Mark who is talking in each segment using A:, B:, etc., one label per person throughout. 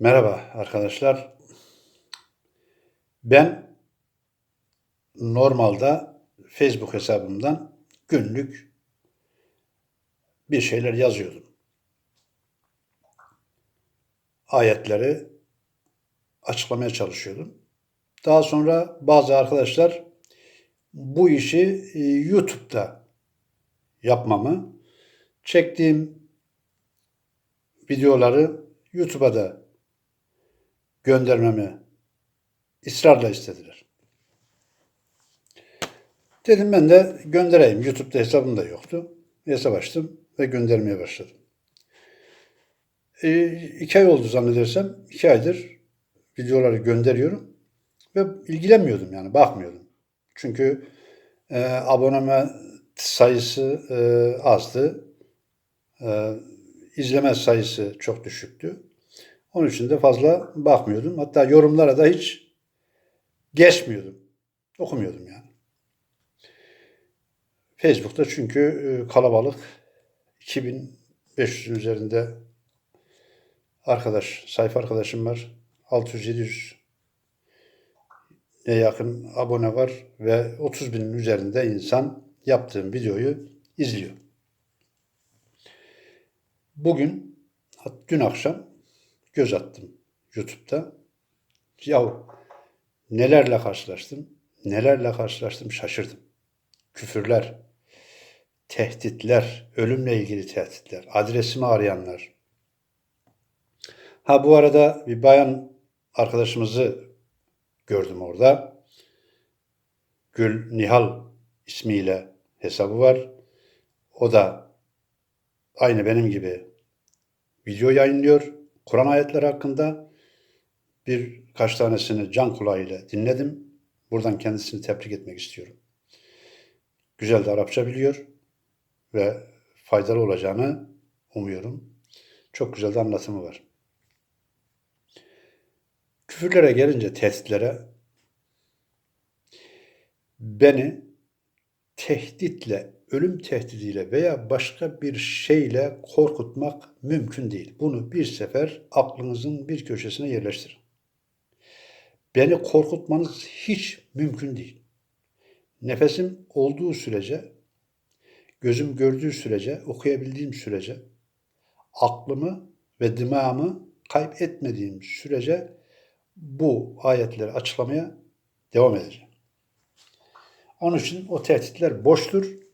A: Merhaba arkadaşlar. Ben normalde Facebook hesabımdan günlük bir şeyler yazıyordum. Ayetleri açıklamaya çalışıyordum. Daha sonra bazı arkadaşlar bu işi e, YouTube'da yapmamı, çektiğim videoları YouTube'a da göndermemi ısrarla istediler. Dedim ben de göndereyim. YouTube'da hesabım da yoktu. Hesap açtım ve göndermeye başladım. E, iki ay oldu zannedersem. iki aydır videoları gönderiyorum ve ilgilenmiyordum yani bakmıyordum. Çünkü e, aboneme sayısı e, azdı. E, izleme sayısı çok düşüktü. Onun için de fazla bakmıyordum. Hatta yorumlara da hiç geçmiyordum. Okumuyordum yani. Facebook'ta çünkü e, kalabalık 2500'ün üzerinde arkadaş, sayfa arkadaşım var. 600-700 ne yakın abone var ve 30 binin üzerinde insan yaptığım videoyu izliyor. Bugün, dün akşam göz attım YouTube'da. Yahu nelerle karşılaştım, nelerle karşılaştım şaşırdım. Küfürler, tehditler, ölümle ilgili tehditler, adresimi arayanlar. Ha bu arada bir bayan arkadaşımızı gördüm orada. Gül Nihal ismiyle hesabı var. O da aynı benim gibi video yayınlıyor. Kur'an ayetleri hakkında birkaç tanesini can kulağıyla dinledim. Buradan kendisini tebrik etmek istiyorum. Güzel de Arapça biliyor ve faydalı olacağını umuyorum. Çok güzel de anlatımı var. Küfürlere gelince tehditlere beni tehditle, ölüm tehdidiyle veya başka bir şeyle korkutmak mümkün değil. Bunu bir sefer aklınızın bir köşesine yerleştirin. Beni korkutmanız hiç mümkün değil. Nefesim olduğu sürece, gözüm gördüğü sürece, okuyabildiğim sürece, aklımı ve dimağımı kaybetmediğim sürece bu ayetleri açıklamaya devam edeceğim. Onun için o tehditler boştur.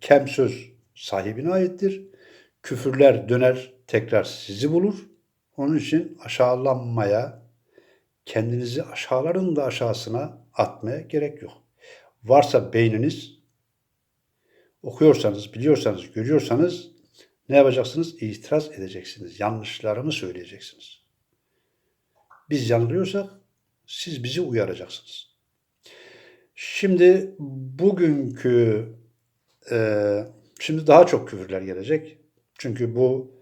A: Kem söz sahibine aittir. Küfürler döner tekrar sizi bulur. Onun için aşağılanmaya, kendinizi aşağıların da aşağısına atmaya gerek yok. Varsa beyniniz, okuyorsanız, biliyorsanız, görüyorsanız ne yapacaksınız? İtiraz edeceksiniz. Yanlışlarımı söyleyeceksiniz. Biz yanılıyorsak siz bizi uyaracaksınız. Şimdi bugünkü e, şimdi daha çok küfürler gelecek. Çünkü bu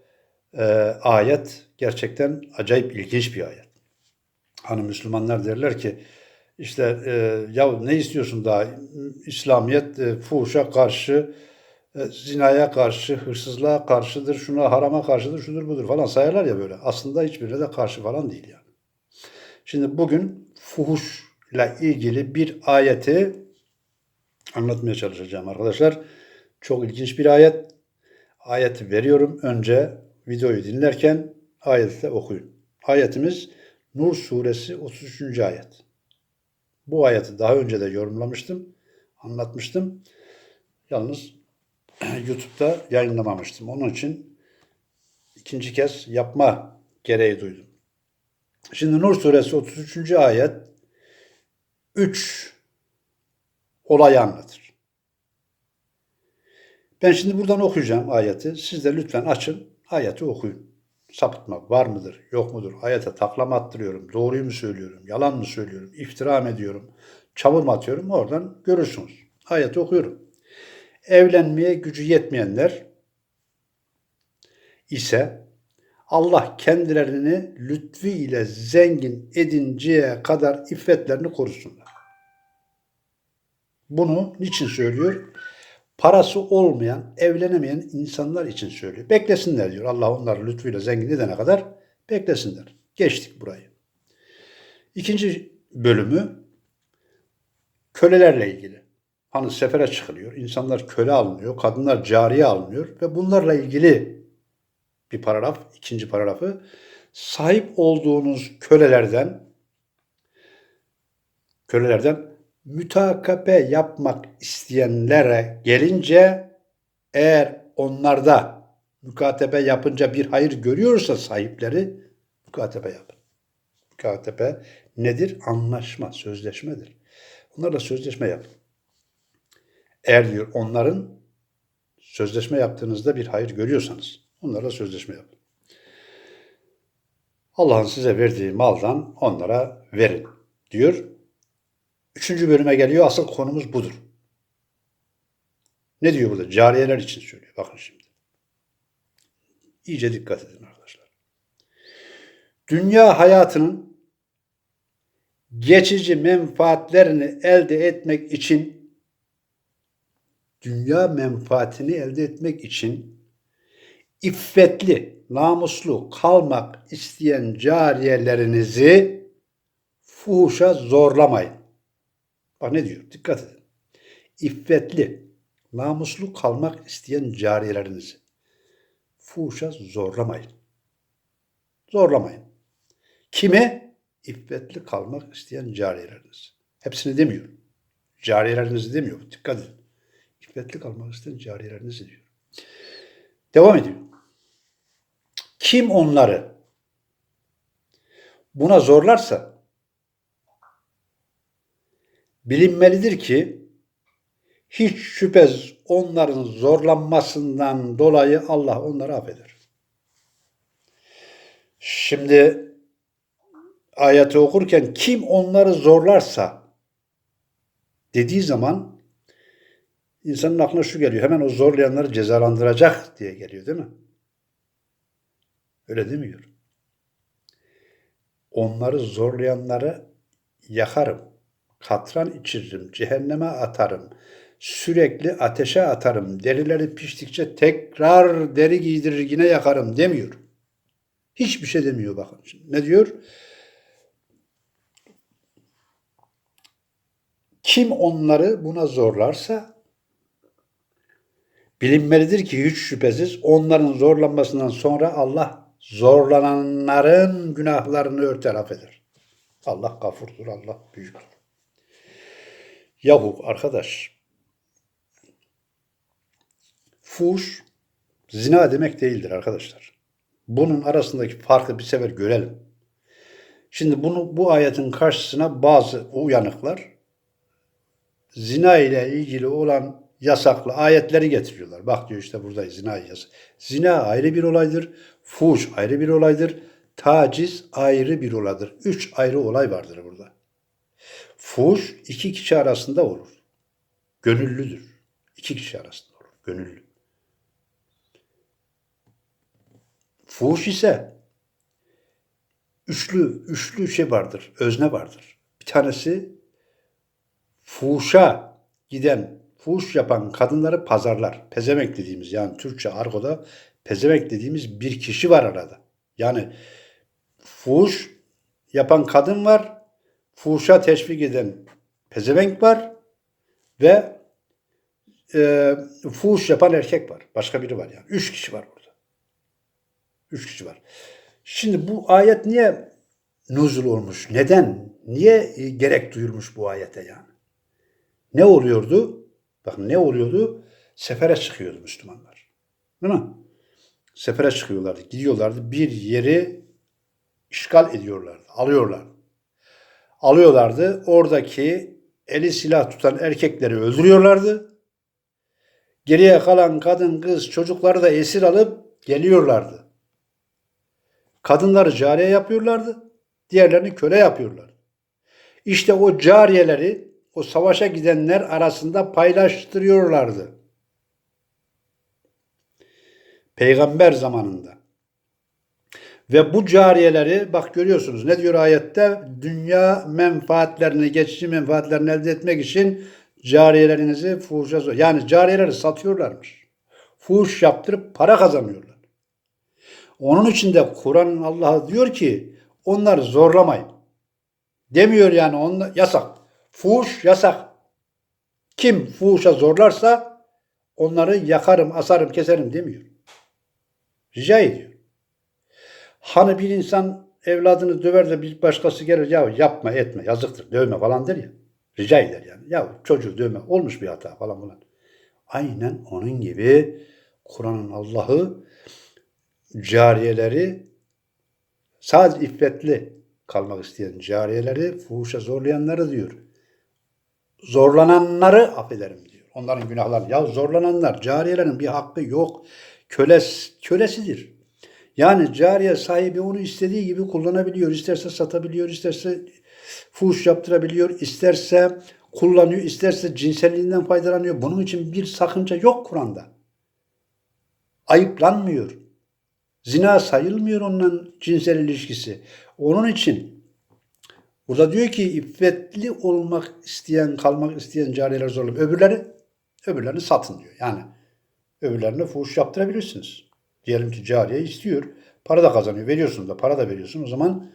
A: e, ayet gerçekten acayip ilginç bir ayet. Hani Müslümanlar derler ki işte e, ya ne istiyorsun daha İslamiyet e, fuhuşa karşı e, zinaya karşı, hırsızlığa karşıdır, şuna harama karşıdır, şudur budur falan sayarlar ya böyle. Aslında hiçbirine de karşı falan değil yani. Şimdi bugün fuhuşla ilgili bir ayeti anlatmaya çalışacağım arkadaşlar. Çok ilginç bir ayet. Ayeti veriyorum. Önce videoyu dinlerken ayeti de okuyun. Ayetimiz Nur suresi 33. ayet. Bu ayeti daha önce de yorumlamıştım, anlatmıştım. Yalnız YouTube'da yayınlamamıştım. Onun için ikinci kez yapma gereği duydum. Şimdi Nur suresi 33. ayet 3 olayı anlatır. Ben şimdi buradan okuyacağım ayeti. Siz de lütfen açın, ayeti okuyun. Sapıtma var mıdır, yok mudur? Ayete taklama attırıyorum, doğruyu mu söylüyorum, yalan mı söylüyorum, iftira mı ediyorum, çamur mu atıyorum? Oradan görürsünüz. Ayeti okuyorum. Evlenmeye gücü yetmeyenler ise Allah kendilerini lütfu ile zengin edinceye kadar iffetlerini korusunlar. Bunu niçin söylüyor? Parası olmayan, evlenemeyen insanlar için söylüyor. Beklesinler diyor. Allah onları lütfuyla zengin edene kadar beklesinler. Geçtik burayı. İkinci bölümü kölelerle ilgili. Hani sefere çıkılıyor, insanlar köle alınıyor, kadınlar cariye alınıyor ve bunlarla ilgili bir paragraf, ikinci paragrafı sahip olduğunuz kölelerden kölelerden mütakabe yapmak isteyenlere gelince eğer onlarda mükatebe yapınca bir hayır görüyorsa sahipleri mükatebe yapın. Mükatebe nedir? Anlaşma, sözleşmedir. Onlarla sözleşme yapın. Eğer diyor onların sözleşme yaptığınızda bir hayır görüyorsanız onlarla sözleşme yapın. Allah'ın size verdiği maldan onlara verin diyor. Üçüncü bölüme geliyor. Asıl konumuz budur. Ne diyor burada? Cariyeler için söylüyor. Bakın şimdi. İyice dikkat edin arkadaşlar. Dünya hayatının geçici menfaatlerini elde etmek için dünya menfaatini elde etmek için iffetli, namuslu kalmak isteyen cariyelerinizi fuhuşa zorlamayın. Bak ne diyor? Dikkat edin. İffetli, namuslu kalmak isteyen cariyelerinizi fuhuşa zorlamayın. Zorlamayın. Kime? İffetli kalmak isteyen cariyeleriniz. Hepsini demiyor. Cariyelerinizi demiyor. Dikkat edin. İffetli kalmak isteyen cariyelerinizi diyor. Devam ediyor. Kim onları buna zorlarsa bilinmelidir ki hiç şüphesiz onların zorlanmasından dolayı Allah onları affeder. Şimdi ayeti okurken kim onları zorlarsa dediği zaman insanın aklına şu geliyor. Hemen o zorlayanları cezalandıracak diye geliyor değil mi? Öyle demiyor. Onları zorlayanları yakarım, katran içiririm, cehenneme atarım, sürekli ateşe atarım, derileri piştikçe tekrar deri giydirir yine yakarım demiyor. Hiçbir şey demiyor bakın. Şimdi ne diyor? Kim onları buna zorlarsa bilinmelidir ki hiç şüphesiz onların zorlanmasından sonra Allah zorlananların günahlarını örter affeder. Allah gafurdur, Allah büyüktür. Yahu arkadaş, fuş zina demek değildir arkadaşlar. Bunun arasındaki farkı bir sefer görelim. Şimdi bunu bu ayetin karşısına bazı uyanıklar zina ile ilgili olan yasaklı ayetleri getiriyorlar. Bak diyor işte burada zina yasak. Zina ayrı bir olaydır. Fuş ayrı bir olaydır. Taciz ayrı bir olaydır. Üç ayrı olay vardır burada. Fuş iki kişi arasında olur. Gönüllüdür. İki kişi arasında olur. Gönüllü. Fuhuş ise üçlü, üçlü şey vardır, özne vardır. Bir tanesi fuhuşa giden, fuhuş yapan kadınları pazarlar. Pezemek dediğimiz yani Türkçe argoda pezemek dediğimiz bir kişi var arada. Yani fuhuş yapan kadın var, fuhuşa teşvik eden pezevenk var ve e, fuhuş yapan erkek var. Başka biri var yani. Üç kişi var burada. Üç kişi var. Şimdi bu ayet niye nuzul olmuş? Neden? Niye e, gerek duyulmuş bu ayete yani? Ne oluyordu? Bakın ne oluyordu? Sefere çıkıyordu Müslümanlar. Değil mi? Sefere çıkıyorlardı. Gidiyorlardı. Bir yeri işgal ediyorlardı. Alıyorlardı. Alıyorlardı. Oradaki eli silah tutan erkekleri öldürüyorlardı. Geriye kalan kadın, kız, çocukları da esir alıp geliyorlardı. Kadınları cariye yapıyorlardı. Diğerlerini köle yapıyorlardı. İşte o cariyeleri o savaşa gidenler arasında paylaştırıyorlardı. Peygamber zamanında. Ve bu cariyeleri bak görüyorsunuz ne diyor ayette? Dünya menfaatlerini, geçici menfaatlerini elde etmek için cariyelerinizi fuhuşa zor. Yani cariyeleri satıyorlarmış. Fuhuş yaptırıp para kazanıyorlar. Onun için de Kur'an Allah diyor ki Onları zorlamayın. Demiyor yani onlar yasak. Fuhuş yasak. Kim fuhuşa zorlarsa onları yakarım, asarım, keserim demiyor. Rica ediyor. Hani bir insan evladını döver de bir başkası gelir ya yapma etme yazıktır dövme falan der ya. Rica eder yani. Ya çocuğu dövme olmuş bir hata falan falan. Aynen onun gibi Kur'an'ın Allah'ı cariyeleri sadece iffetli kalmak isteyen cariyeleri fuhuşa zorlayanları diyor. Zorlananları affederim diyor. Onların günahlarını. Ya zorlananlar cariyelerin bir hakkı yok. Köles, kölesidir. Yani cariye sahibi onu istediği gibi kullanabiliyor. İsterse satabiliyor, isterse fuhuş yaptırabiliyor, isterse kullanıyor, isterse cinselliğinden faydalanıyor. Bunun için bir sakınca yok Kur'an'da. Ayıplanmıyor. Zina sayılmıyor onunla cinsel ilişkisi. Onun için burada diyor ki iffetli olmak isteyen, kalmak isteyen cariyeler zorlayıp öbürleri öbürlerini satın diyor. Yani öbürlerine fuhuş yaptırabilirsiniz. Diyelim ki cariye istiyor. Para da kazanıyor. Veriyorsun da para da veriyorsun. O zaman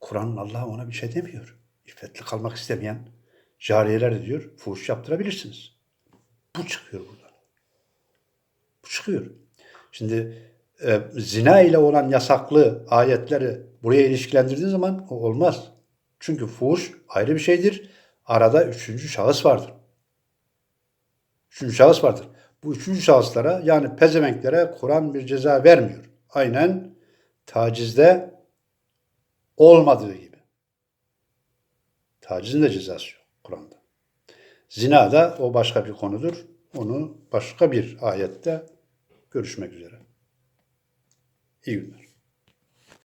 A: Kur'an Allah ona bir şey demiyor. İffetli kalmak istemeyen cariyeler diyor fuhuş yaptırabilirsiniz. Bu çıkıyor buradan. Bu çıkıyor. Şimdi e, zina ile olan yasaklı ayetleri buraya ilişkilendirdiğin zaman o olmaz. Çünkü fuhuş ayrı bir şeydir. Arada üçüncü şahıs vardır. Üçüncü şahıs vardır. Bu üçüncü şahıslara yani pezevenklere Kur'an bir ceza vermiyor. Aynen tacizde olmadığı gibi. Tacizin de cezası yok Kur'an'da. Zina da o başka bir konudur. Onu başka bir ayette görüşmek üzere. İyi günler.